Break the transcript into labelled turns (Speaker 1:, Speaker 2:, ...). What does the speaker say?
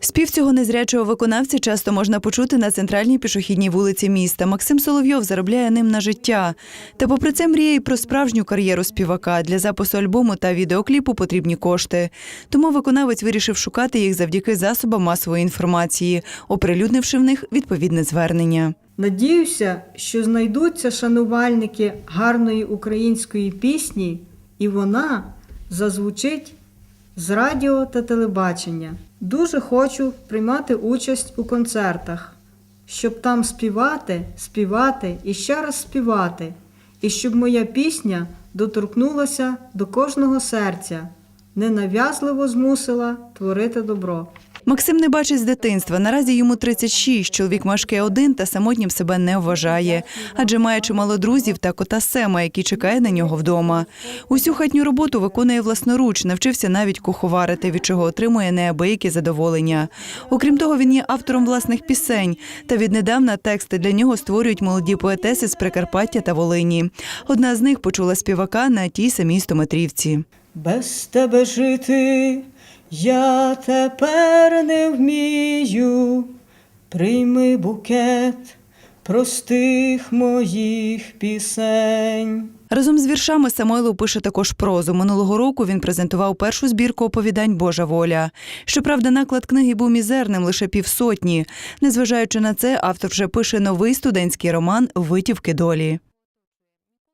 Speaker 1: Спів цього незрячого виконавця часто можна почути на центральній пішохідній вулиці міста. Максим Соловйов заробляє ним на життя. Та попри це мріє і про справжню кар'єру співака. Для запису альбому та відеокліпу потрібні кошти. Тому виконавець вирішив шукати їх завдяки засобам масової інформації, оприлюднивши в них відповідне звернення.
Speaker 2: Надіюся, що знайдуться шанувальники гарної української пісні, і вона зазвучить з радіо та телебачення. Дуже хочу приймати участь у концертах, щоб там співати, співати і ще раз співати, і щоб моя пісня доторкнулася до кожного серця, ненав'язливо змусила творити добро.
Speaker 1: Максим не бачить з дитинства. Наразі йому 36, Чоловік мешкає один та самотнім себе не вважає, адже має чимало друзів та кота Сема, який чекає на нього вдома. Усю хатню роботу виконує власноруч, навчився навіть куховарити, від чого отримує неабиякі задоволення. Окрім того, він є автором власних пісень. Та віднедавна тексти для нього створюють молоді поетеси з Прикарпаття та Волині. Одна з них почула співака на тій самій стометрівці.
Speaker 2: Без тебе жити я тепер не вмію. Прийми букет простих моїх пісень.
Speaker 1: Разом з віршами Самойлов пише також прозу. Минулого року він презентував першу збірку оповідань Божа воля. Щоправда, наклад книги був мізерним лише півсотні. Незважаючи на це, автор вже пише новий студентський роман Витівки долі.